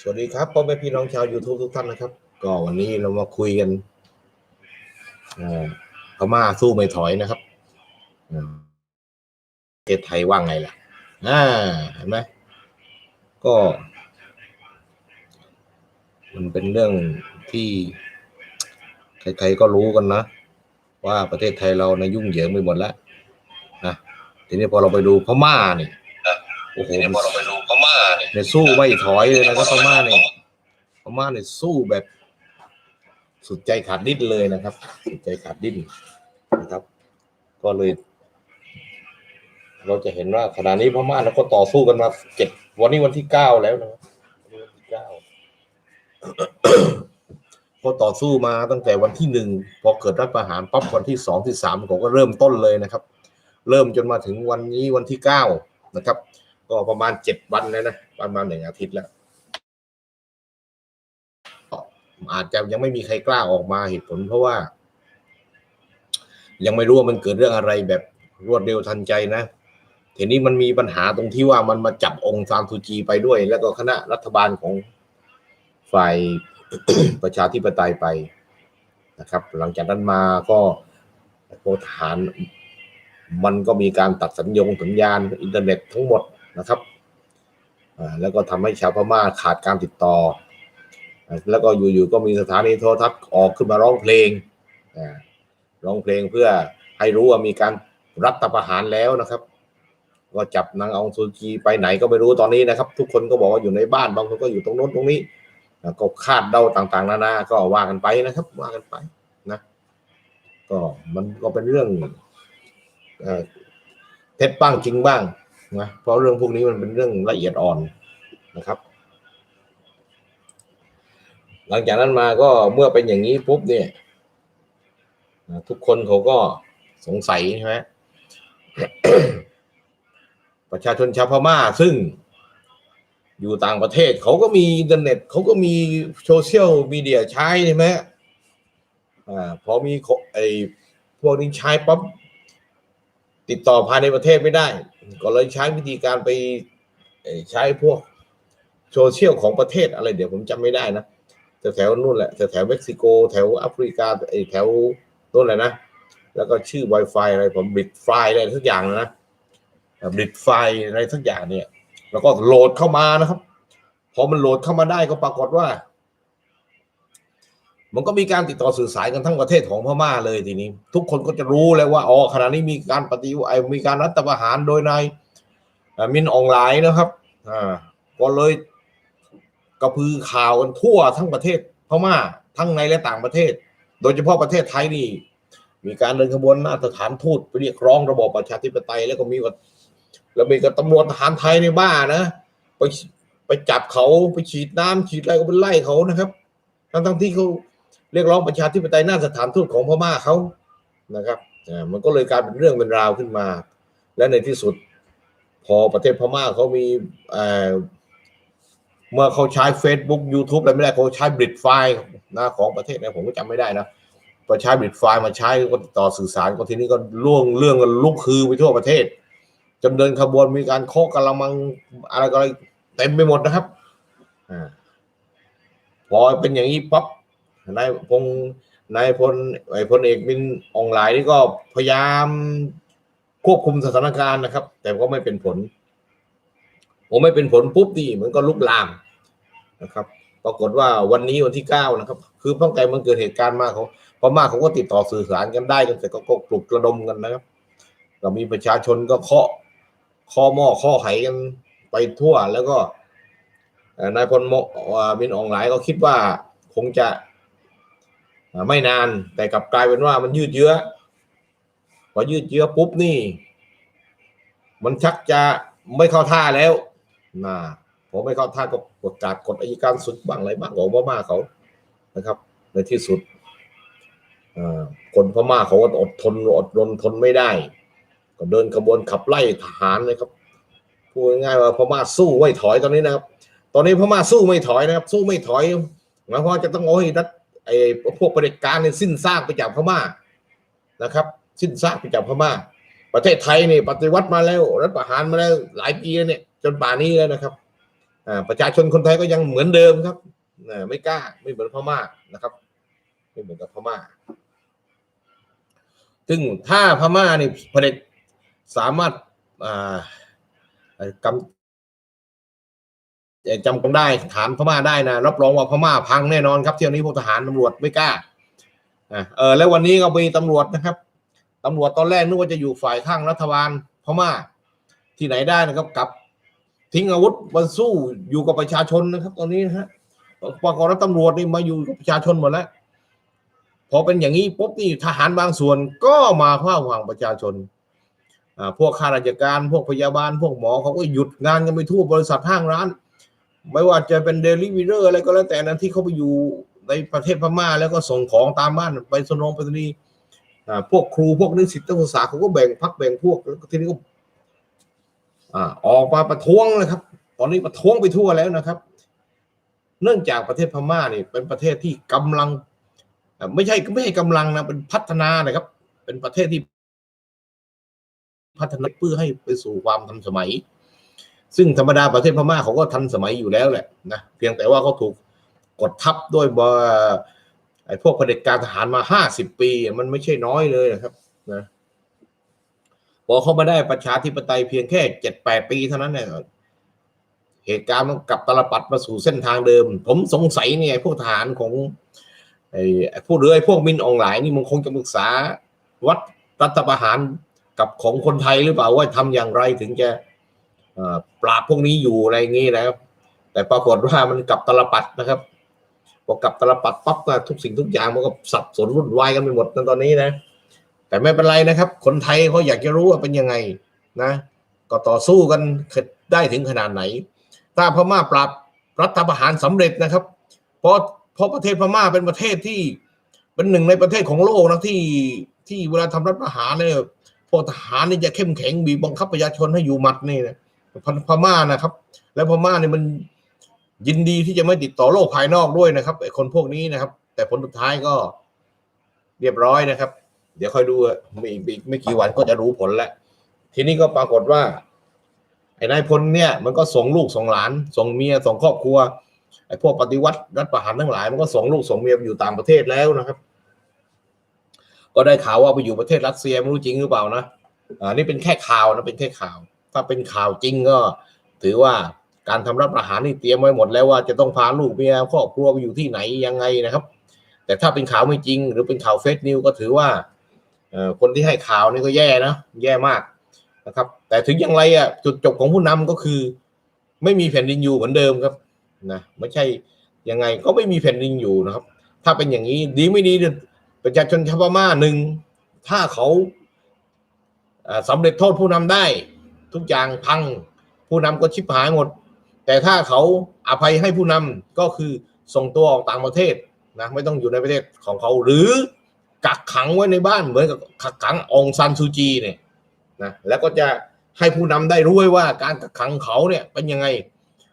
สวัสดีครับพ่อแม่พี่น้องชาว YouTube ทุกท่านนะครับ ก็วันนี้เรามาคุยกันเอ่อพม่าสู้ไม่ถอยนะครับอืมประเทศไทยว่าไงล่ะอ่าเห็นไหมก็ มันเป็นเรื่องที่ใครๆก็รู้กันนะ ว่าประเทศไทยเราในะยุ่งเหยิงไปหมดแล้วนะทีนี้พอเราไปดูพม่านี่โอ้โหเนี่ย พม่าเนี่ยสู้ไม่ถอยเลยนะครับพม่าเนี่ยพม่าเนี่ยสู้แบบ สุดใจขาดดิ้นเลยนะครับ สุดใจขาดดิ้นนะครับ ก็เลย เราจะเห็นว่าขณะนี้พม่าเราก็ต่อสู้กันมาเจ็ดวันนี้วันที่เก้าแล้วนะครับวันนี้วันที่เก้าก็ต่อสู้มาตั้งแต่วันที่หนึ่งพอเกิดรัฐประหารปั๊บวันที่สองที่สามผมก็เริ่มต้นเลยนะครับ เริ่มจนมาถึงวันนี้วันที่เก้านะครับ ก็ประมาณเจ็ดวันแล้วนะประมาณหนึ่งอาทิตย์แล้วอาจจะยังไม่มีใครกล้าออกมาเหตุผล เพราะว่า ยังไม่รู้ว่ามันเกิดเรื่องอะไรแบบรวดเร็วทันใจนะทีนี้มันมีปัญหาตรงที่ว่ามันมาจับองค์ซานซูจีไปด้วย แล้วก็คณะรัฐบาลของฝ่ายประชาธิปไตยไปนะครับ หลังจากนั้นมาก็ทหาร มันก็มีการตัดสัญญงสัญญาณอินเทอร์เน็ตทั้งหมด นะครับแล้วก็ทำให้ชาวพม่าขาดการติดต่อ แล้วก็อยู่ๆก็มีสถานีโทรทัศน์ออกขึ้นมาร้องเพลงร้องเพลงเพื่อให้รู้ว่ามีการรัฐประหารแล้วนะครับ ก็จับนางองซูจีไปไหนก็ไม่รู้ตอนนี้นะครับ ทุกคนก็บอกว่าอยู่ในบ้านบางคนก็อยู่ตรงโน้นตรงนี้ก็คาดเดาต่างๆ นานา ก็ว่ากันไปนะครับ ว่ากันไปนะก็มันก็เป็นเรื่องเอ่อเท็จบ้างจริงบ้าง นะเพราะเรื่องพวกนี้มันเป็นเรื่องละเอียดอ่อนนะครับ หลังจากนั้นมาก็เมื่อเป็นอย่างนี้ปุ๊บเนี่ยทุกคนเขาก็สงสัยใช่ไหมประชาชนชาวพม่าซึ่งอยู่ต่างประเทศเขาก็มีอินเทอร์เน็ตเขาก็มีโซเชียลมีเดียใช้ใช่ไหมอ่าพอมีไอ้พวกนี้ใช้ปั๊บ ติดต่อภายในประเทศไม่ได้ ก็เลยใช้วิธีการไปใช้พวกโซเชียลของประเทศอะไรเดี๋ยวผมจำไม่ได้นะแถวๆนู่นแหละแถวๆเม็กซิโก แถวแอฟริกาไอแถวนู่นแหละนะ แล้วก็ชื่อ Wi-Fi อะไรผมบิดไฟอะไรทุกอย่างนะบิดไฟอะไรทุกอย่างเนี่ย แล้วก็โหลดเข้ามานะครับ พอมันโหลดเข้ามาได้ก็ปรากฏว่า มันก็มีการติดต่อสื่อสารกันทั้งประเทศของพม่าเลยทีนี้ ทุกคนก็จะรู้เลยว่าอ๋อขณะนี้มีการปฏิวัติมีการรัฐประหารโดยนายมินออนไลน์นะครับอ่าก็เลยกระพือข่าวกันทั่วทั้งประเทศพม่าทั้งในและต่างประเทศ โดยเฉพาะประเทศไทยนี่มีการเดินขบวนหน้าสถานทูตไปเรียกร้องระบอบประชาธิปไตยแล้วก็มีกับแล้วมีกับตำรวจทหารไทยในบ้านะไปไปจับเขาไปฉีดน้ำฉีดอะไรก็ไปไล่เขานะครับ ทั้งทั้งที่เขา เรียกร้องประชาธิปไตยหน้าสถานทูตของพม่าเขานะครับมันก็เลยกลายเป็นเรื่องเป็นราวขึ้นมา และในที่สุดพอประเทศพม่าเขามีเมื่อเขาใช้ Facebook YouTube อะไรไม่ได้เขาใช้บริดไฟล์นะของประเทศนะผมก็จำไม่ได้นะพอใช้บริดไฟล์มาใช้ก็ติดต่อสื่อสารก็ทีนี้ก็ล่วงเรื่องกันลุกคือไปทั่วประเทศจำเดินขบวนมีการเคาะกระมังอะไรก็อะไรเต็มไปหมดนะครับอพอเป็นอย่างนี้ปั๊บ นายพงนายพลไอ้พลเอกมินออนไลน์นี่ก็พยายามควบคุมสถานการณ์นะครับ แต่ก็ไม่เป็นผลผมไม่เป็นผลปุ๊บนี่มันก็ลุกลามนะครับ ปรากฏว่าวันนี้วันที่เก้านะครับ คือตั้งแต่มันเกิดเหตุการณ์มาเขาพม่าเขาก็ติดต่อสื่อสารกันได้กันแต่ก็ปลุกระดมกันนะครับก็มีประชาชนก็เคาะข้อหม้อข้อไหกันไปทั่วแล้วก็นายพลโมอ่ามินออนไลน์ก็คิดว่าคงจะ ไม่นานแต่กลับกลายเป็นว่ามันยืดเยื้อพอยืดเยื้อปุ๊บนี่ มันชักจะไม่เข้าท่าแล้วนะพอไม่เข้าท่าก็ประกาศกฎอัยการศึกบ้างอะไรบ้างของพม่าเขานะครับ ในที่สุดคนพม่าเขาก็อดทนอดรนทนไม่ได้ ก็เดินขบวนขับไล่ทหารเลยครับพูดง่ายๆว่าพม่าสู้ไม่ถอยตอนนี้นะครับ ตอนนี้พม่าสู้ไม่ถอยนะครับ สู้ไม่ถอยหมายความว่าจะต้องโอ้ยรัฐ ไอ้พวกประเด็จการเนี่ยสิ้นซากไปจากพม่านะครับ สิ้นซากไปจากพม่า ประเทศไทยนี่ปฏิวัติมาแล้วรัฐประหารมาแล้วหลายปีแล้วเนี่ยจนป่านนี้แล้วนะครับประชาชนคนไทยก็ยังเหมือนเดิมครับไม่กล้าไม่เหมือนพม่านะครับ ไม่เหมือนกับพม่า ซึ่งถ้าพม่านี่เผด็จสามารถอ่ากำ จำกันได้ฐานพม่าได้นะรับรองว่าพม่าพังแน่นอนครับเที่ยวนี้พวกทหารตำรวจไม่กล้าอ่าเออแล้ววันนี้ก็มีตำรวจนะครับตำรวจตอนแรกนึกว่าจะอยู่ฝ่ายข้างรัฐบาลพม่าที่ไหนได้นะครับกลับทิ้งอาวุธมาสู้อยู่กับประชาชนนะครับ ตอนนี้นะฮะปรากฏว่าตำรวจนี่มาอยู่กับประชาชนหมดแล้วพอเป็นอย่างนี้ปุ๊บนี่ทหารบางส่วนก็มาข้าฝั่งประชาชนอ่าพวกข้าราชการพวกพยาบาล พวกหมอเขาก็หยุดงานกันไปทั่วบริษัทห้างร้าน ไม่ว่าจะเป็นเดลิเวอร์อะไรก็แล้วแต่นะที่เขาไปอยู่ในประเทศพม่าแล้วก็ส่งของตามบ้านไปสนองไปรษณีย์อ่พวกครูพวกนิสิตนักศึกษาเขาก็แบ่งพักแบ่งพวกแล้วทีนี้ก็ออกมาประท้วงนะครับ ตอนนี้ประท้วงไปทั่วแล้วนะครับ เนื่องจากประเทศพม่านี่เป็นประเทศที่กำลัง ไม่ใช่ไม่ใช่กำลังนะเป็นพัฒนานะครับ เป็นประเทศที่พัฒนาเพื่อให้ไปสู่ความทันสมัย ซึ่งธรรมดาประเทศพม่าเขาก็ทันสมัยอยู่แล้วแหละนะเพียงแต่ว่าเขาถูกกดทับด้วยไอ้พวกเผด็จการทหารมาห้าสิบปี มันไม่ใช่น้อยเลยนะครับนะพอเขามาได้ประชาธิปไตยเพียงแค่เจ็ดแปดปีเท่านั้นเนี่ยเหตุการณ์มันกลับตลปัดมาสู่เส้นทางเดิม ผมสงสัยเนี่ยพวกทหารของไอ้ไอ้พวกเรือไอ้พวกมินออนไลน์นี่มันคงจะปรึกษาวัดรัฐประหารกับของคนไทยหรือเปล่าว่าทำอย่างไรถึงจะ ปราบพวกนี้อยู่อะไรอย่างนี้นะครับ แต่ปรากฏว่ามันกลับตลปัดนะครับพอกลับตลปัดปั๊บก็ทุกสิ่งทุกอย่างมันก็สับสนวุ่นวายกันไปหมดในตอนนี้นะ แต่ไม่เป็นไรนะครับ คนไทยเขาอยากจะรู้ว่าเป็นยังไงนะ ก็ต่อสู้กันได้ถึงขนาดไหน ถ้าพม่าปราบรัฐประหารสำเร็จนะครับ เพราะเพราะประเทศพม่าเป็นประเทศที่เป็นหนึ่งในประเทศของโลกนะที่ที่เวลาทำรัฐประหารเนี่ยพวกทหารนี่จะเข้มแข็งบีบบังคับประชาชนให้อยู่หมัดนี่นะ พพม่านะครับ แล้วพม่าเนี่ยมันยินดีที่จะไม่ติดต่อโลกภายนอกด้วยนะครับไอ้คนพวกนี้นะครับ แต่ผลสุดท้ายก็เรียบร้อยนะครับ เดี๋ยวค่อยดูอะไม่อีกไม่กี่วันก็จะรู้ผลแล้วทีนี้ก็ปรากฏว่า ไอ้นายพลเนี่ย มันก็ส่งลูกส่งหลาน ส่งเมียส่งครอบครัวไอ้พวกปฏิวัติรัฐประหารทั้งหลายมันก็ส่งลูกส่งเมียไปอยู่ต่างประเทศแล้วนะครับ ก็ได้ข่าวว่าไปอยู่ประเทศรัสเซียไม่รู้จริงหรือเปล่านะอ่านี่เป็นแค่ข่าวนะเป็นแค่ข่าว ถ้าเป็นข่าวจริงก็ ถือว่าการทำรัฐประหารนี่เตรียมไว้หมดแล้วว่าจะต้องพาลูกเมียครอบครัวไปอยู่ที่ไหนยังไงนะครับ แต่ถ้าเป็นข่าวไม่จริง หรือเป็นข่าวเฟซนิวก็ถือว่าคนที่ให้ข่าวนี่ก็แย่นะแย่มากนะครับ แต่ถึงอย่างไรอะจุดจบของผู้นำก็คือ ไม่มีแผ่นดินอยู่เหมือนเดิมครับนะไม่ใช่ยังไงก็ไม่มีแผ่นดินอยู่นะครับ ถ้าเป็นอย่างนี้ดีไม่ดีเประชาชนชาวพม่าหนึ่งถ้าเขาอ่าสำเร็จโทษผู้นำได้ ทุกอย่างพัง ผู้นำก็ชิบหายหมด แต่ถ้าเขาอภัยให้ผู้นำก็คือส่งตัวออกต่างประเทศนะไม่ต้องอยู่ในประเทศของเขาหรือกักขังไว้ในบ้านเหมือนกับกักขังองซานซูจีเนี่ยนะแล้วก็จะให้ผู้นำได้รู้ไว้ว่าการกักขังเขาเนี่ยเป็นยังไง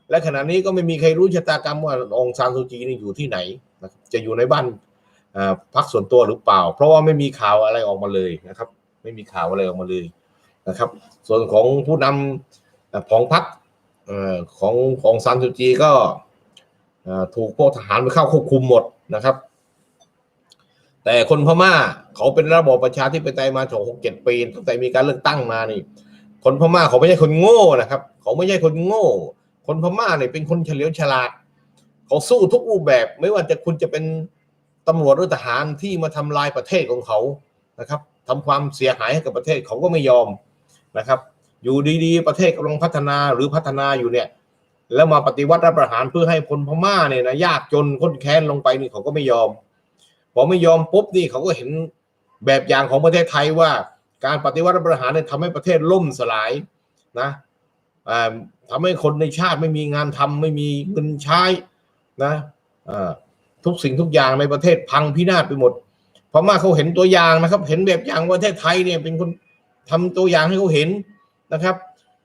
และขณะนี้ก็ไม่มีใครรู้ชะตากรรมว่าองซานซูจีนี่อยู่ที่ไหนนะจะอยู่ในบ้านพักส่วนตัวหรือเปล่า เพราะว่าไม่มีข่าวอะไรออกมาเลยนะครับ ไม่มีข่าวอะไรออกมาเลย นะครับ ส่วนของผู้นำของพรรคของของซานซูจีก็ถูกพวกทหารไปเข้าควบคุมหมดนะครับ แต่คนพม่าเขาเป็นระบอบประชาธิปไตยมาถึงหกเจ็ดปีตั้งแต่มีการเลือกตั้งมานี่ คนพม่าเขาไม่ใช่คนโง่นะครับ เขาไม่ใช่คนโง่ คนพม่าเนี่ยเป็นคนเฉลียวฉลาด เขาสู้ทุกรูปแบบไม่ว่าจะคุณจะเป็นตำรวจหรือทหารที่มาทำลายประเทศของเขานะครับทำความเสียหายให้กับประเทศเขาก็ไม่ยอม นะครับ อยู่ดีๆ ประเทศกำลังพัฒนาหรือพัฒนาอยู่เนี่ย แล้วมาปฏิวัติรัฐประหารเพื่อให้คนพม่าเนี่ยนะยากจนค้นแค้นลงไปนี่เขาก็ไม่ยอมพอไม่ยอมปุ๊บนี่เขาก็เห็นแบบอย่างของประเทศไทยว่า การปฏิวัติรัฐประหารเนี่ยทำให้ประเทศล่มสลายนะอ่าทำให้คนในชาติไม่มีงานทำไม่มีเงินใช้นะทุกสิ่งทุกอย่างในประเทศพังพินาศไปหมดพม่าเขาเห็นตัวอย่างนะครับ เห็นแบบอย่างประเทศไทยเนี่ยเป็นคน ทำตัวอย่างให้เขาเห็นนะครับ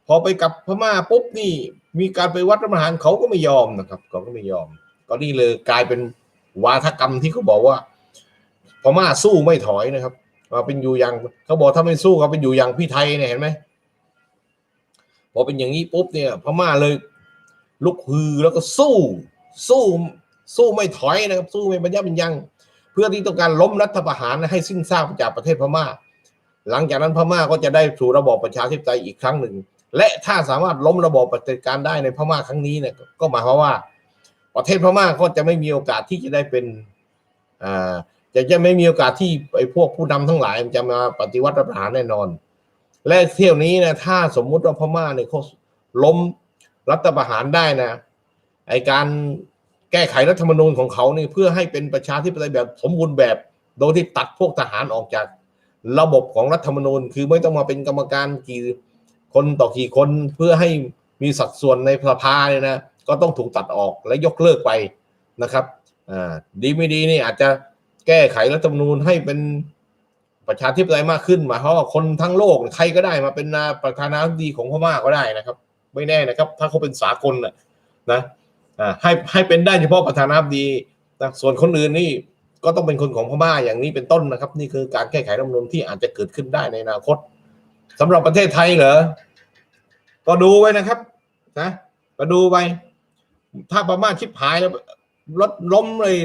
พอไปกับพม่าปุ๊บนี่มีการไปวัดรัฐประหารเขาก็ไม่ยอมนะครับเขาก็ไม่ยอม ก็นี่เลยกลายเป็นวาทกรรมที่เขาบอกว่าพม่าสู้ไม่ถอยนะครับมาเป็นอยู่อย่างเขาบอกถ้าไม่สู้เขาเป็นอยู่อย่างพี่ไทยเนี่ยเห็นไหมพอเป็นอย่างนี้ปุ๊บเนี่ยพม่าเลยลุกฮือแล้วก็สู้สู้สู้ไม่ถอยนะครับ สู้ไม่บรรยะบรรยัง เพื่อที่ต้องการล้มรัฐประหารให้สิ้นซากจากประเทศพม่า หลังจากนั้นพม่าก็จะได้สู่ระบอบประชาธิปไตยอีกครั้งหนึ่ง และถ้าสามารถล้มระบอบปฏิการได้ในพม่าครั้งนี้เนี่ยก็หมายความว่า ประเทศพม่าก็จะไม่มีโอกาสที่จะได้เป็นอ่าจะจะไม่มีโอกาสที่ไอ้พวกผู้นำทั้งหลายจะมาปฏิวัติรัฐประหารแน่นอน และเที่ยวนี้นะถ้าสมมุติว่าพม่าเนี่ยเขาล้มรัฐประหารได้นะไอการแก้ไขรัฐธรรมนูญของเขานี่เพื่อให้เป็นประชาธิปไตยแบบสมบูรณ์แบบ โดยที่ตัดพวกทหารออกจาก ระบบของรัฐธรรมนูญ คือไม่ต้องมาเป็นกรรมการกี่คนต่อกี่คนเพื่อให้มีสัดส่วนในสภาเนี่ยนะก็ต้องถูกตัดออกและยกเลิกไปนะครับดีไม่ดีนี่อาจจะแก้ไขรัฐธรรมนูญให้เป็นประชาธิปไตยมากขึ้นหมายความว่าคนทั้งโลกใครก็ได้มาเป็นประธานาธิบดีของพม่าก็ได้นะครับ ไม่แน่นะครับ ถ้าเขาเป็นสากลนะนะให้ให้เป็นได้เฉพาะประธานาธิบดีนะส่วนคนอื่นนี่ ก็ต้องเป็นคนของพม่าอย่างนี้เป็นต้นนะครับ นี่คือการแก้ไขรัฐมนูญที่อาจจะเกิดขึ้นได้ในอนาคตสำหรับประเทศไทยเหรอก็ดูไว้นะครับนะก็ดูไปถ้าพม่าชิบหายแล้วรถล้มเลย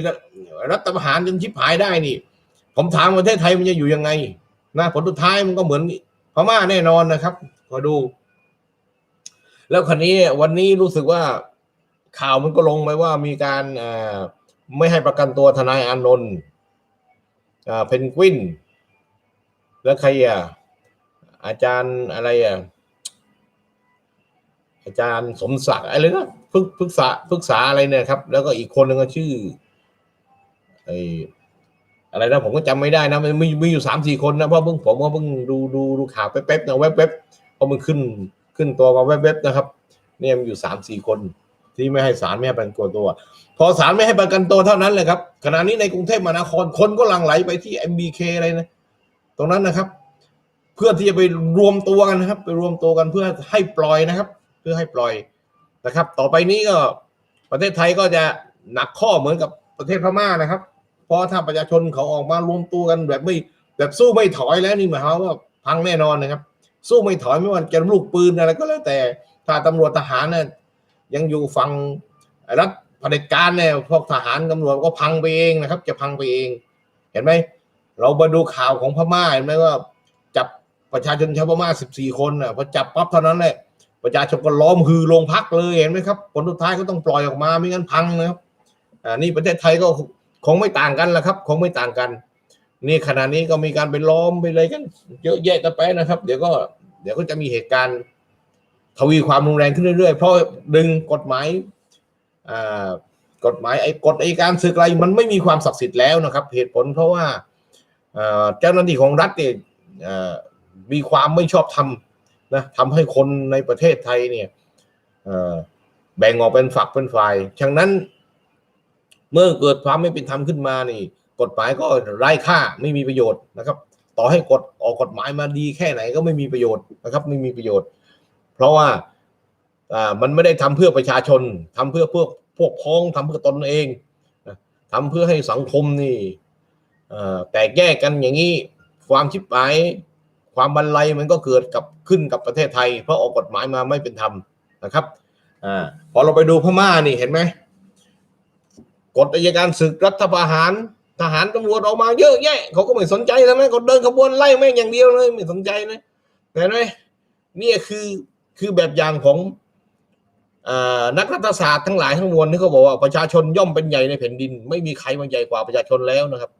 รัฐประหารจนชิบหายได้นี่ ผมถามประเทศไทยมันจะอยู่ยังไงนะผลสุดท้ายมันก็เหมือนพม่าแน่นอนนะครับก็ดู แล้วคันนี้วันนี้รู้สึกว่าข่าวมันก็ลงไปว่ามีการอ่า ไม่ให้ประกันตัวทนายอานนท์เพนกวิน แล้วใครอะอาจารย์อะไรอะอาจารย์สมศักดิ์อะไรนะพึกพึกษาพึกษาอะไรเนี่ยครับ แล้วก็อีกคนหนึ่งก็ชื่อไออะไรนะผมก็จำไม่ได้นะมันมีมีอยู่สามสี่คนนะเพราะเพิ่งผมก็เพิ่งดูดูดูข่าวแป๊บๆนะแวบๆเพราะมันขึ้นขึ้นตัวมาแวบๆนะครับ เนี่ยมันอยู่สามสี่คน ที่ไม่ให้ศาลไม่ให้ประกันตัว พอศาลไม่ให้ประกันตัวเท่านั้นเลยครับขณะนี้ในกรุงเทพมหานครคนก็ลังไหลไปที่ MBK อะไรนะตรงนั้นนะครับ เพื่อที่จะไปรวมตัวกันนะครับ ไปรวมตัวกันเพื่อให้ปล่อยนะครับ เพื่อให้ปล่อยนะครับ ต่อไปนี้ก็ประเทศไทยก็จะหนักข้อเหมือนกับประเทศพม่านะครับ เพราะถ้าประชาชนเขาออกมารวมตัวกันแบบไม่แบบสู้ไม่ถอยแล้วนี่หมายความว่าพังแน่นอนนะครับ สู้ไม่ถอยไม่ว่าจะลูกปืนอะไรก็แล้วแต่ถ้าตำรวจทหารเนี่ย ยังอยู่ฝั่งรัฐเผด็จการเนี่ยพวกทหารตำรวจก็พังไปเองนะครับ จะพังไปเอง เห็นไหมเรามาดูข่าวของพม่าเห็นไหมว่าจับประชาชนชาวพม่าสิบสี่คนน่ะพอจับปั๊บเท่านั้นแหละประชาชนก็ล้อมฮือโรงพักเลยเห็นไหมครับผลสุดท้ายก็ต้องปล่อยออกมาไม่งั้นพังนะครับอ่านี่ประเทศไทยก็คงไม่ต่างกันละครับ คงไม่ต่างกัน นี่ขณะนี้ก็มีการไปล้อมไปอะไรกัน เยอะแยะกันไปนะครับ เดี๋ยวก็เดี๋ยวก็จะมีเหตุการณ์ ทวีความรุนแรงขึ้นเรื่อยๆ เพราะดึงกฎหมายกฎหมายไอ้กฎไอ้การศึกอะไรมันไม่มีความศักดิ์สิทธิ์แล้วนะครับ เหตุผลเพราะว่าเจ้าหน้าที่ของรัฐเนี่ยมีความไม่ชอบธรรมนะทำให้คนในประเทศไทยเนี่ยแบ่งออกเป็นฝักเป็นฝ่ายฉะนั้น เมื่อเกิดความไม่เป็นธรรมขึ้นมานี่ กฎหมายก็ไร้ค่าไม่มีประโยชน์นะครับ ต่อให้กฎออกกฎหมายมาดีแค่ไหนก็ไม่มีประโยชน์นะครับ ไม่มีประโยชน์ เพราะว่าอ่ามันไม่ได้ทำเพื่อประชาชนทำเพื่อพวกพวกพ้องทำเพื่อตนเองนะทำเพื่อให้สังคมนี่แตกแยกกันอย่างนี้ความชิบหายความบันไลมันก็เกิดกับขึ้นกับประเทศไทย เพราะออกกฎหมายมาไม่เป็นธรรมนะครับอพอเราไปดูพม่านี่เห็นไหมกฎอัยการศึกรัฐประหารทหารตำรวจออกมาเยอะแยะเขาก็ไม่สนใจแล้วไหมเขาเดินขบวนไล่แม่งอย่างเดียวเลยไม่สนใจเลยเห็นไหมนี่คือ คือแบบอย่างของอนักรัฐศาสตร์ทั้งหลายทั้งมวลที่เขาบอกว่าประชาชนย่อมเป็นใหญ่ในแผ่นดิน ไม่มีใครมาใหญ่กว่าประชาชนแล้วนะครับ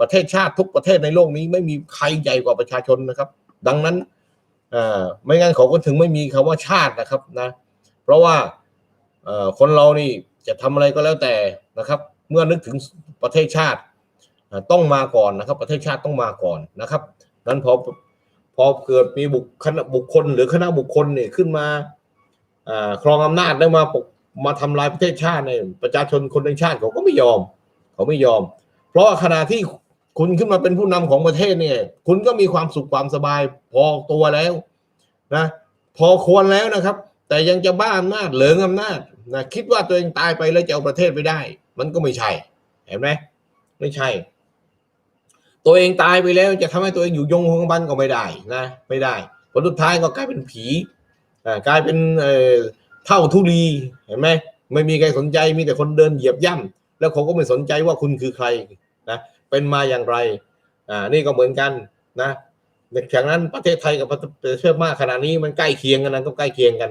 ประเทศชาติทุกประเทศในโลกนี้ไม่มีใครใหญ่กว่าประชาชนนะครับ ดังนั้นไม่งั้นเขาก็ถึงไม่มีคำว่าชาตินะครับนะเพราะว่าคนเรานี่จะทำอะไรก็แล้วแต่นะครับ เมื่อนึกถึงประเทศชาติต้องมาก่อนนะครับ ประเทศชาติต้องมาก่อนนะครับนั้นพอ พอเกิดมีบุคคณะบุคคล หรือคณะบุคคลเนี่ยขึ้นมาครองอำนาจได้มาปกมาทำลายประเทศชาติเนี่ยประชาชนคนในชาติเขาก็ไม่ยอม เขาไม่ยอม เพราะว่าขณะที่คุณขึ้นมาเป็นผู้นำของประเทศเนี่ย คุณก็มีความสุขความสบาย พอตัวแล้วนะพอควรแล้วนะครับ แต่ยังจะบ้าอำนาจเหลืองอำนาจนะคิดว่าตัวเองตายไปแล้วจะเอาประเทศไปได้ มันก็ไม่ใช่ เห็นไหมไม่ใช่ ตัวเองตายไปแล้วจะทำให้ตัวเองอยู่ยงคงกระพันก็ไม่ได้นะ ไม่ได้ผลสุดท้ายก็กลายเป็นผีกลายเป็นเท่าทุลีเห็นไหมไม่มีใครสนใจมีแต่คนเดินเหยียบย่ำแล้วเขาก็ไม่สนใจว่าคุณคือใครนะเป็นมาอย่างไรอ่านี่ก็เหมือนกันนะจากนั้นประเทศไทยกับประเทศม่าขณะนี้มันใกล้เคียงกันนะก็ใกล้เคียงกัน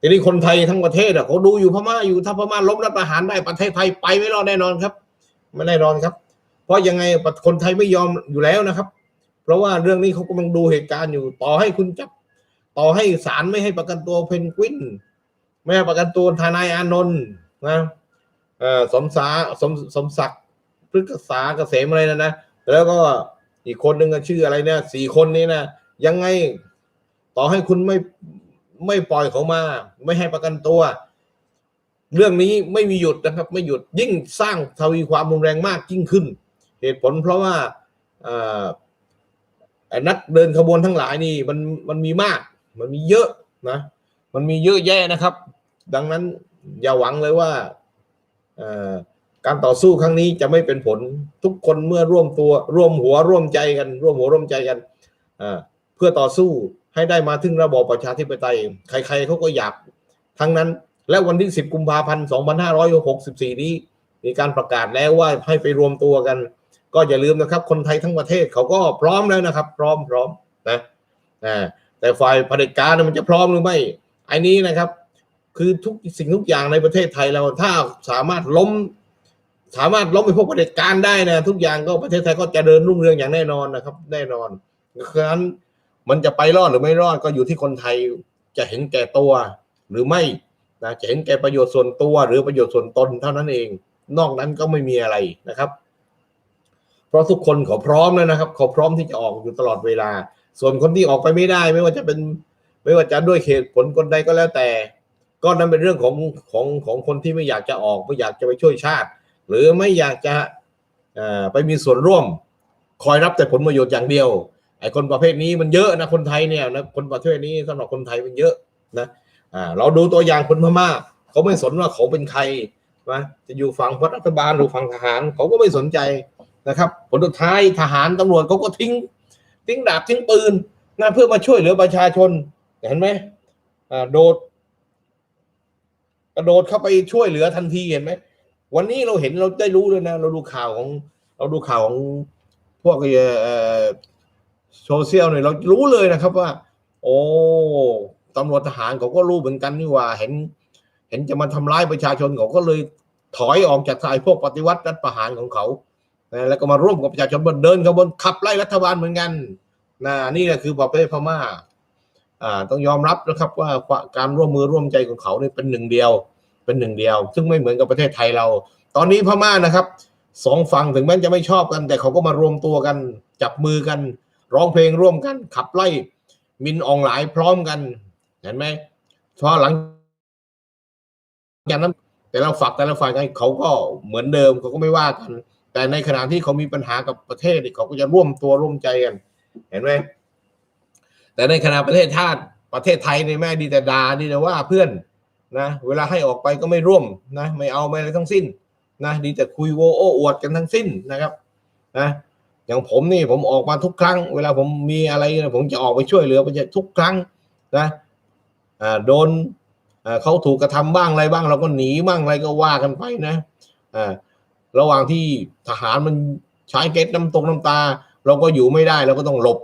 ทีนี้คนไทยทั้งประเทศอะเขาดูอยู่พม่าอยู่ถ้าพม่าล้มรัฐประหารได้ประเทศไทยไปไม่รอดแน่นอนครับ ไม่แน่นอนครับ เพราะยังไงคนไทยไม่ยอมอยู่แล้วนะครับ เพราะว่าเรื่องนี้เขากำลังดูเหตุการณ์อยู่ ต่อให้คุณจับต่อให้ศาลไม่ให้ประกันตัวเพนกวินไม่ให้ประกันตัวทนายอานนท์นะสมสาสมสมศักดิ์พฤกษาเกษมอะไรนะนะแล้วก็อีกคนหนึ่งก็ชื่ออะไรเนี่ยสี่คนนี้นะยังไงต่อให้คุณไม่ไม่ปล่อยเขามา ไม่ให้ประกันตัว เรื่องนี้ไม่มีหยุดนะครับ ไม่หยุดยิ่งสร้างทวีความรุนแรงมากยิ่งขึ้น เหตุผลเพราะว่าไอ้นักเดินขบวนทั้งหลายนี่มันมันมีมาก มันมีเยอะนะ มันมีเยอะแยะนะครับ ดังนั้นอย่าหวังเลยว่าการต่อสู้ครั้งนี้จะไม่เป็นผลทุกคนเมื่อร่วมตัวร่วมหัวร่วมใจกัน ร่วมหัวร่วมใจกันเพื่อต่อสู้ให้ได้มาถึงระบอบประชาธิปไตย ใครๆเขาก็อยากทั้งนั้น และวันที่ 10 กุมภาพันธ์ 2564 นี้ มีการประกาศแล้วว่าให้ไปรวมตัวกัน ก็อย่าลืมนะครับ คนไทยทั้งประเทศเขาก็พร้อมแล้วนะครับ พร้อมพร้อมนะแต่ฝ่ายเผด็จการมันจะพร้อมหรือไม่ไอ้นี้นะครับ คือทุกสิ่งทุกอย่างในประเทศไทยเราถ้าสามารถล้ม สามารถล้มไปพวกเผด็จการได้นะทุกอย่างก็ประเทศไทยก็จะเดินรุ่งเรืองอย่างแน่นอนนะครับ แน่นอนเพราะฉะนั้นมันจะไปรอดหรือไม่รอดก็อยู่ที่คนไทยจะเห็นแก่ตัวหรือไม่นะจะเห็นแก่ประโยชน์ส่วนตัวหรือประโยชน์ส่วนตนเท่านั้นเอง นอกนั้นก็ไม่มีอะไรนะครับ เพราะทุกคนเขาพร้อมแล้วนะครับ เขาพร้อมที่จะออกอยู่ตลอดเวลา ส่วนคนที่ออกไปไม่ได้ ไม่ว่าจะเป็นไม่ว่าจะด้วยเหตุผลคนใดก็แล้วแต่ ก็นั้นเป็นเรื่องของของของคนที่ไม่อยากจะออกไม่อยากจะไปช่วยชาติ หรือไม่อยากจะไปมีส่วนร่วม คอยรับแต่ผลประโยชน์อย่างเดียวไอ้คนประเภทนี้มันเยอะนะคนไทยเนี่ยนะคนประเภทนี้สำหรับคนไทยมันเยอะนะอ่าเราดูตัวอย่างคนพม่าเขาไม่สนว่าเขาเป็นใครนะจะอยู่ฝั่งพรรครัฐบาลหรือฝั่งทหารเขาก็ไม่สนใจ นะครับผลสุดท้ายทหารตำรวจเขาก็ทิ้ง ทิ้งดาบทิ้งปืนนะเพื่อมาช่วยเหลือประชาชนเห็นไหมโดดกระโดดเข้าไปช่วยเหลือทันทีเห็นไหมวันนี้เราเห็นเราได้รู้เลยนะ เราดูข่าวของ เราดูข่าวของพวกเอ่อโซเชียลเนี่ยเรารู้เลยนะครับว่า โอ้ตำรวจทหารเขาก็รู้เหมือนกันนี่ว่า เห็น เห็นจะมาทำร้ายประชาชนเขาก็เลยถอยออกจากสายพวกปฏิวัติรัฐประหารของเขา นะแล้วก็มาร่วมกับประชาชนบนเดินขบวนขับไล่รัฐบาลเหมือนกันนะนี่แหละคือประเทศพม่าอ่าต้องยอมรับนะครับว่าการร่วมมือร่วมใจของเขาเนี่ยเป็นหนึ่งเดียวเป็นหนึ่งเดียว ซึ่งไม่เหมือนกับประเทศไทยเรา ตอนนี้พม่านะครับสองฝั่งถึงแม้จะไม่ชอบกัน แต่เขาก็มารวมตัวกัน จับมือกัน ร้องเพลงร่วมกัน ขับไล่มินอองหลายพร้อมกันเห็นไหมเพราะหลังจากนั้นแต่ละฝักแต่ละฝ่ายเขาก็เหมือนเดิมเขาก็ไม่ว่ากัน แต่ในขณะที่เขามีปัญหากับประเทศเขาก็จะร่วมตัวร่วมใจกัน เห็นไหมแต่ในขณะประเทศชาติประเทศไทยในแม่ดีแต่ดาดีแต่ว่าเพื่อนนะเวลาให้ออกไปก็ไม่ร่วมนะไม่เอาไม่อะไรทั้งสิ้นนะดีแต่คุยโวโอ้อวดกันทั้งสิ้นนะครับนะอย่างผมนี่ผมออกมาทุกครั้ง เวลาผมมีอะไรผมจะออกไปช่วยเหลือประชาทุกครั้งนะโดนเขาถูกกระทำบ้างอะไรบ้าง เราก็หนีบ้างอะไรก็ว่ากันไปนะอ่า ระหว่างที่ทหารมันใช้เก๊สน้ำตรงน้ำตา เราก็อยู่ไม่ได้เราก็ต้องหลบ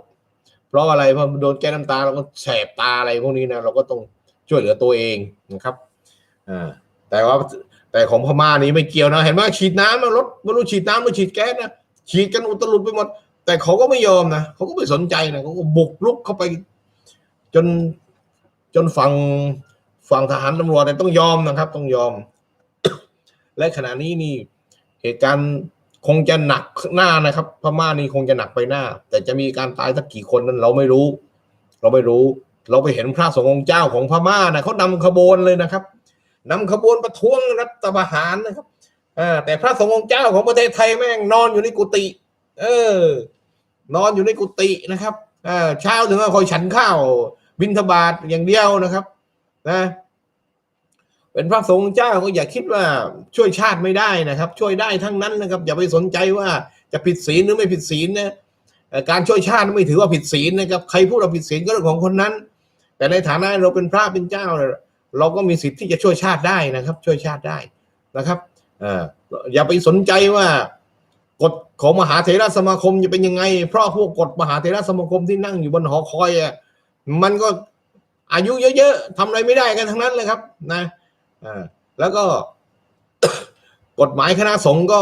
เพราะอะไรเพราะโดนแก้น้ำตาเราก็แสบตาอะไรพวกนี้นะเราก็ต้องช่วยเหลือตัวเองนะครับอ่าแต่ว่าแต่ของพม่านี้ไม่เกี่ยวนะเห็นไหมฉีดน้ำนะรถไม่รู้ฉีดน้ำหรือฉีดแก๊สนะฉีดกันอุตลุดไปหมด แต่เขาก็ไม่ยอมนะเขาก็ไม่สนใจนะเขาก็บุกรุกเข้าไป จนจนฝั่งฝั่งทหารตำรวจเนี่ยต้องยอมนะครับ ต้องยอม และขณะนี้นี่ เหตุการณ์คงจะหนักหน้านะครับ พม่านี่คงจะหนักไปหน้า แต่จะมีการตายสักกี่คนนั้นเราไม่รู้ เราไม่รู้ เราไปเห็นพระสงฆ์องค์เจ้าของพม่านะเขานำขบวนเลยนะครับนำขบวนประท้วงรัฐประหารนะครับอ่าแต่พระสงฆ์องค์เจ้าของประเทศไทยแม่งนอนอยู่ในกุฏิเออ นอนอยู่ในกุฏินะครับอ่าเช้าถึงก็คอยฉันข้าวบิณฑบาตอย่างเดียวนะครับ นะ เป็นพระสงฆ์เจ้าก็อย่าคิดว่าช่วยชาติไม่ได้นะครับ ช่วยได้ทั้งนั้นนะครับ อย่าไปสนใจว่าจะผิดศีลหรือไม่ผิดศีลนะการช่วยชาติไม่ถือว่าผิดศีลนะครับใครพูดว่าผิดศีลก็เรื่องของคนนั้น แต่ในฐานะเราเป็นพระเป็นเจ้า เราก็มีสิทธิ์ที่จะช่วยชาติได้นะครับ ช่วยชาติได้นะครับอ่าอย่าไปสนใจว่ากฎของมหาเถรสมาคมจะเป็นยังไง เพราะพวกกฎมหาเถรสมาคมที่นั่งอยู่บนหอคอยอะมันก็อายุเยอะๆทำอะไรไม่ได้กันทั้งนั้นเลยครับนะ อ่าแล้วก็กฎหมายคณะสงฆ์ก็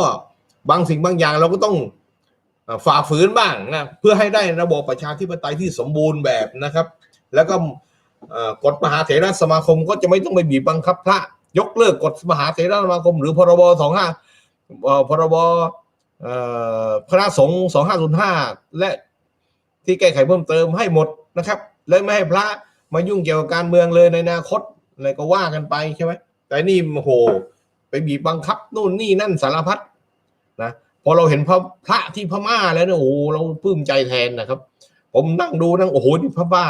บางสิ่งบางอย่างเราก็ต้องอ่าฝ่าฝืนบ้างนะเพื่อให้ได้ระบบประชาธิปไตยที่สมบูรณ์แบบนะครับ แล้วก็กฎมหาเถรสมาคมก็จะไม่ต้องไปบีบบังคับพระ ยกเลิกกฎมหาเถรสมาคม หรือพรบสองห้าพรบคณะสงฆ์สองห้าศูนย์ห้าและที่แก้ไขเพิ่มเติมให้หมดนะครับ และไม่ให้พระมายุ่งเกี่ยวกับการเมืองเลยในอนาคต อะไรก็ว่ากันไปใช่ไหมแต่นี่โอ้โห ไปบีบบังคับนู่นนี่นั่นสารพัดนะพอเราเห็นพระพระที่พม่าแล้วเนี่ยโอ้เราปลื้มใจแทนนะครับ ผมนั่งดูนั่งโอ้โหนี่พม่า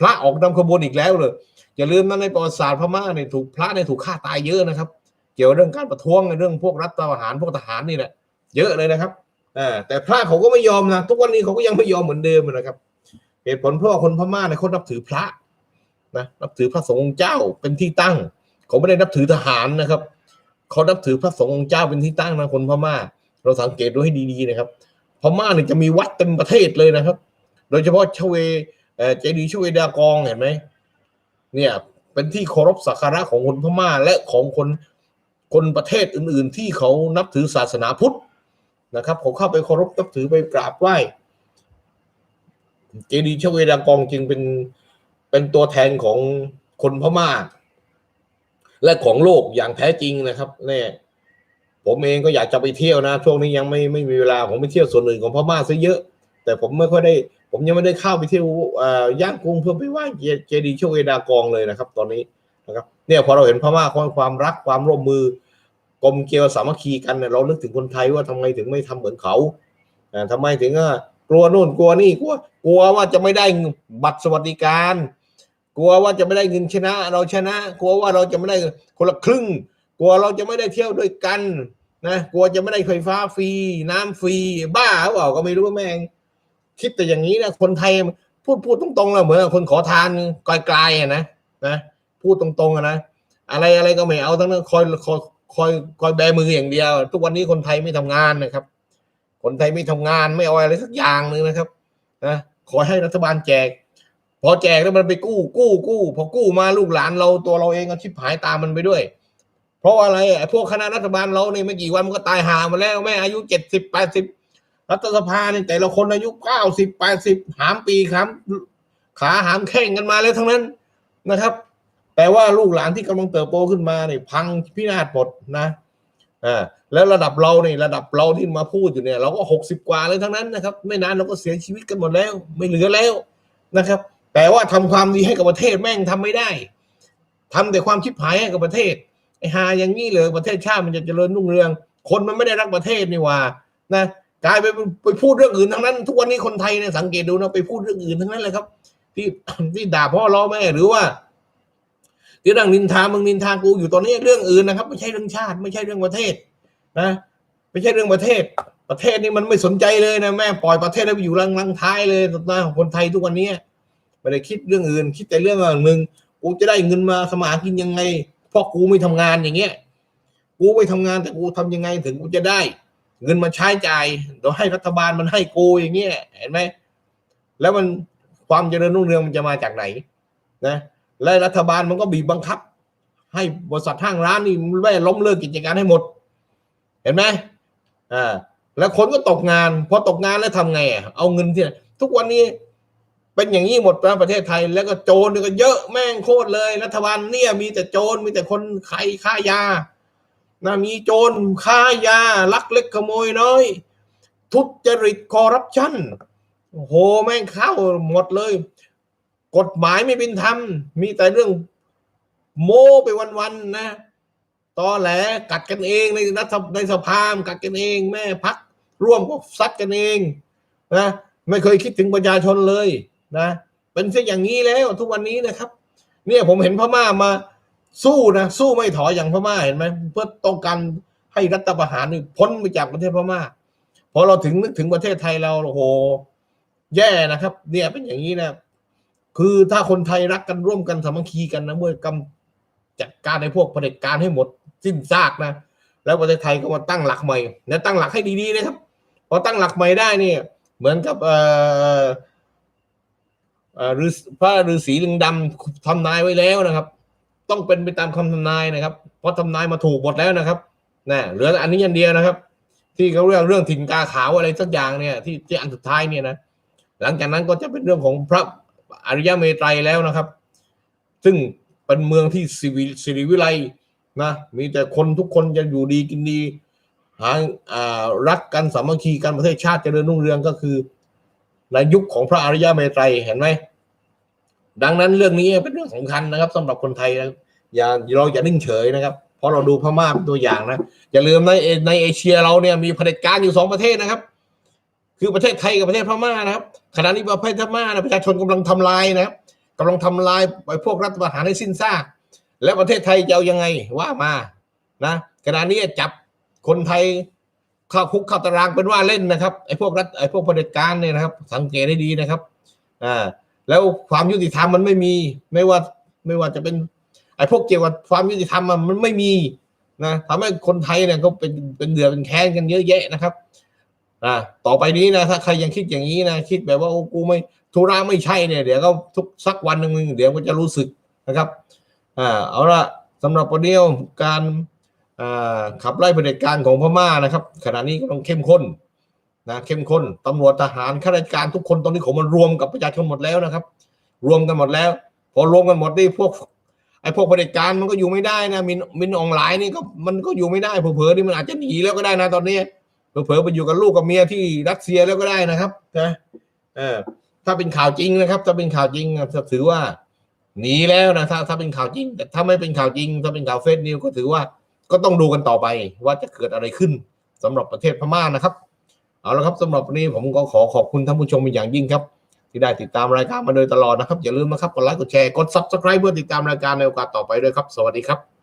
พระออกนำขบวนอีกแล้วเลยอย่าลืมนะในประวัติศาสตร์พม่าเนี่ยถูกพระเนี่ยถูกฆ่าตายเยอะนะครับ เกี่ยวเรื่องการประท้วงในเรื่องพวกรัฐประหารพวกทหารนี่แหละเยอะเลยนะครับอ่าแต่พระเขาก็ไม่ยอมนะทุกวันนี้เขาก็ยังไม่ยอมเหมือนเดิมนะครับ เหตุผลเพราะคนพม่าเนี่ยเขานับถือพระ นะนับถือพระสงฆ์องค์เจ้าเป็นที่ตั้ง เขาไม่ได้นับถือทหารนะครับ เขานับถือพระสงฆ์องค์เจ้าเป็นที่ตั้งนะคนพม่า เราสังเกตดูให้ดีๆนะครับ พม่าเนี่ยจะมีวัดเต็มประเทศเลยนะครับ โดยเฉพาะชเวเอ่อเจดีย์ชเวดากองเห็นไหมเนี่ยเป็นที่เคารพสักการะของคนพม่าและของคนคนประเทศอื่น ๆ ที่เขานับถือศาสนาพุทธนะครับเขาเข้าไปเคารพนับถือไปกราบไหว้เจดีย์ชเวดากองจึงเป็น เป็นตัวแทนของคนพม่า และของโลกอย่างแท้จริงนะครับเนี่ยผมเองก็อยากจะไปเที่ยวนะ ช่วงนี้ยังไม่ไม่มีเวลาผมไปเที่ยวส่วนอื่นของพม่าซะเยอะ แต่ผมไม่ค่อยได้ ผมยังไม่ได้เข้าไปเที่ยวอ่อย่างกรุงเพื่อไปไหว้เจดีย์โชเวดากองเลยนะครับ ตอนนี้นะครับ เนี่ยพอเราเห็นพม่าความความรักความร่วมมือกลมเกลียวสามัคคีกันเนี่ยเรานึกถึงคนไทยว่าทำไมถึงไม่ทำเหมือนเขาอ่าทำไมถึงกลัวโน่นกลัวนี่กลัวกลัวว่าจะไม่ได้บัตรสวัสดิการ กลัวว่าจะไม่ได้เงินชนะ เราชนะ กลัวว่าเราจะไม่ได้คนละครึ่ง กลัวเราจะไม่ได้เที่ยวด้วยกันนะกลัวจะไม่ได้ไฟฟ้าฟรี น้ำฟรีบ้าเปล่าก็ไม่รู้แม่งคิดแต่อย่างนี้นะคนไทยพูดพูดตรงๆแล้วเหมือนคนขอทานไกลๆอะนะนะพูดตรงๆอะนะอะไรอะไรก็ไม่เอาทั้งนั้นคอยคอยคอยคอยแบมืออย่างเดียว ทุกวันนี้คนไทยไม่ทำงานนะครับ คนไทยไม่ทำงานไม่เอาอะไรสักอย่างหนึ่งนะครับนะขอให้รัฐบาลแจก อแจกแล้วมันไปกู้กู้กู้พอกู้มาลูกหลานเราตัวเราเองก็ชิบหายตามมันไปด้วย เพราะอะไรไอ้พวกคณะรัฐบาลเราเนี่ยไม่กี่วันมันก็ตายหามาแล้วแม่อายุเจ็ดสิบแปดสิบรัฐสภาเนี่ยแต่ละคนอายุเก้าสิบแปดสิบหามปีครับขาหามแข่งกันมาแล้วทั้งนั้นนะครับ แต่ว่าลูกหลานที่กำลังเติบโตขึ้นมาเนี่ยพังพินาศหมดนะอ่าแล้วระดับเราเนี่ยระดับเราที่มาพูดอยู่เนี่ย เราก็หกสิบกว่าเลยทั้งนั้นนะครับ ไม่นานเราก็เสียชีวิตกันหมดแล้ว ไม่เหลือแล้วนะครับ แต่ว่าทำความดีให้กับประเทศแม่งทำไม่ได้ทำแต่ความชิบหายให้กับประเทศไอ้หาอย่างนี้เลยประเทศชาติมันจะเจริญรุ่งเรือง คนมันไม่ได้รักประเทศนี่ว่านะกลายไปไปพูดเรื่องอื่นทั้งนั้น ทุกวันนี้คนไทยเนี่ยสังเกตดูนะไปพูดเรื่องอื่นทั้งนั้นเลยครับ ที่ที่ด่าพ่อล้อแม่หรือว่าที่นั่งนินทามึงนินทากูอยู่ตอนนี้เรื่องอื่นนะครับ ไม่ใช่เรื่องชาติไม่ใช่เรื่องประเทศ นะไม่ใช่เรื่องประเทศ ประเทศนี่มันไม่สนใจเลยนะแม่ปล่อยประเทศให้ไปอยู่ลังลังท้ายเลยนะของคนไทยทุกวันนี้ ไม่ได้คิดเรื่องอื่น คิดแต่เรื่องหนึ่งกูจะได้เงินมาสมากินยังไงเพราะกูไม่ทำงานอย่างเงี้ยกูไม่ทำงานแต่กูทำยังไงถึงกูจะได้ เงินมาใช้จ่ายโดยให้รัฐบาลมันให้กูอย่างเงี้ยเห็นไหมแล้วมันความเจริญรุ่งเรืองมันจะมาจากไหนนะและรัฐบาลมันก็บีบบังคับ ให้บริษัทห้างร้านนี่แม่ล้มเลิกกิจการให้หมด เห็นไหมอ่าแล้วคนก็ตกงานพอตกงานแล้วทำไงเอาเงินที่ทุกวันนี้ เป็นอย่างนี้หมดนะประเทศไทย แล้วก็โจรก็เยอะแม่งโคตรเลย รัฐบาลเนี่ยมีแต่โจรมีแต่คนใครค้ายานะมีโจรค้ายาลักเล็กขโมยน้อย ทุจริตคอร์รัปชันโหแม่งเข้าหมดเลย กฎหมายไม่เป็นธรรม มีแต่เรื่องโม้ไปวันๆนะตอแหลกัดกันเองในรัฐในสภามกัดกันเอง แม่พักร่วมก็ซัดกันเองนะไม่เคยคิดถึงประชาชนเลย นะเป็นเช่นอย่างนี้แล้วทุกวันนี้นะครับ เนี่ยผมเห็นพม่ามาสู้นะสู้ไม่ถอยอย่างพม่าเห็นไหมเพื่อต้องการให้รัฐประหารนี่พ้นไปจากประเทศพม่าพอเราถึงนึกถึงประเทศไทยเราโอ้โห แย่นะครับ เนี่ยเป็นอย่างนี้นะคือถ้าคนไทยรักกันร่วมกันสามัคคีกันนะเมื่อกจัดการในพวกเผด็จการให้หมดสิ้นซากนะแล้วประเทศไทยก็มาตั้งหลักใหม่และตั้งหลักให้ดีๆนะครับพอตั้งหลักใหม่ได้เนี่ย เหมือนกับเอ่อ พระฤาษีลิงดำทำนายไว้แล้วนะครับ ต้องเป็นไปตามคำทำนายนะครับ เพราะทำนายมาถูกหมดแล้วนะครับนะเหลืออันนี้อันเดียวนะครับ ที่เขาเรื่องเรื่องถิ่นกาขาวอะไรสักอย่างเนี่ยที่ที่อันสุดท้ายเนี่ยนะหลังจากนั้นก็จะเป็นเรื่องของพระอริยเมตไตรแล้วนะครับ ซึ่งเป็นเมืองที่สิวิสิริวิไลนะมีแต่คนทุกคนจะอยู่ดีกินดีหารักกันสามัคคีกันประเทศชาติจเจริญรุ่งเรืองก็คือ ในยุคของพระอริยเมตไตรเห็นไหมดังนั้นเรื่องนี้เป็นเรื่องสำคัญนะครับสำหรับคนไทยนะอย่าเราอย่านิ่งเฉยนะครับ เพราะเราดูพม่าเป็นตัวอย่างนะอย่าลืมในในเอเชียเราเนี่ยมีเผด็จการอยู่สองประเทศนะครับ คือประเทศไทยกับประเทศพม่านะครับขณะนี้ประเทศพม่านะประชาชนกำลังทำลายนะครับกำลังทำลายไอ้พวกรัฐประหารให้สิ้นซากแล้วประเทศไทยจะเอายังไงว่ามานะขณะนี้จับคนไทย เข้าคุกเข้าตารางเป็นว่าเล่นนะครับไอ้พวกรัฐไอ้พวกเผด็จการเนี่ยนะครับ สังเกตให้ดีนะครับอ่าแล้วความยุติธรรมมันไม่มี ไม่ว่าไม่ว่าจะเป็น ไอ้พวกเกี่ยวกับความยุติธรรมมันไม่มีนะทำให้คนไทยเนี่ยก็เป็นเป็นเดือดเป็นแค้นกันเยอะแยะนะครับอ่าต่อไปนี้นะถ้าใครยังคิดอย่างนี้นะคิดแบบว่าโอ้กูไม่ธุระไม่ใช่เนี่ยเดี๋ยวก็ทุกสักวันหนึ่งเดี๋ยวก็จะรู้สึกนะครับอ่าเอาละสำหรับวันนี้การ ขับไล่เผด็จการของพม่านะครับ ขณะนี้ก็ต้องเข้มข้นนะเข้มข้นตำรวจทหารข้าราชการทุกคนตอนนี้ผมมันรวมกับประชาชนหมดแล้วนะครับ รวมกันหมดแล้ว พอรวมกันหมดนี่พวกไอ้พวกเผด็จการมันก็อยู่ไม่ได้นะมินมินออนไลน์นี่ก็มันก็อยู่ไม่ได้เผลอๆนี่มันอาจจะหนีแล้วก็ได้นะตอนนี้เผลอๆไปอยู่กับลูกกับเมียที่รัสเซียแล้วก็ได้นะครับนะเออถ้าเป็นข่าวจริงนะครับ ถ้าเป็นข่าวจริงถือว่าหนีแล้วนะถ้าถ้าเป็นข่าวจริง แต่ถ้าไม่เป็นข่าวจริง ถ้าเป็นข่าวเฟซนิวก็ถือว่า ก็ต้องดูกันต่อไปว่าจะเกิดอะไรขึ้นสำหรับประเทศพม่านะครับ เอาละครับสำหรับวันนี้ผมก็ขอขอบคุณท่านผู้ชมเป็นอย่างยิ่งครับ ที่ได้ติดตามรายการมาโดยตลอดนะครับ อย่าลืมนะครับกดไลค์กดแชร์กด subscribe เพื่อติดตามรายการในโอกาสต่อไปด้วยครับ สวัสดีครับ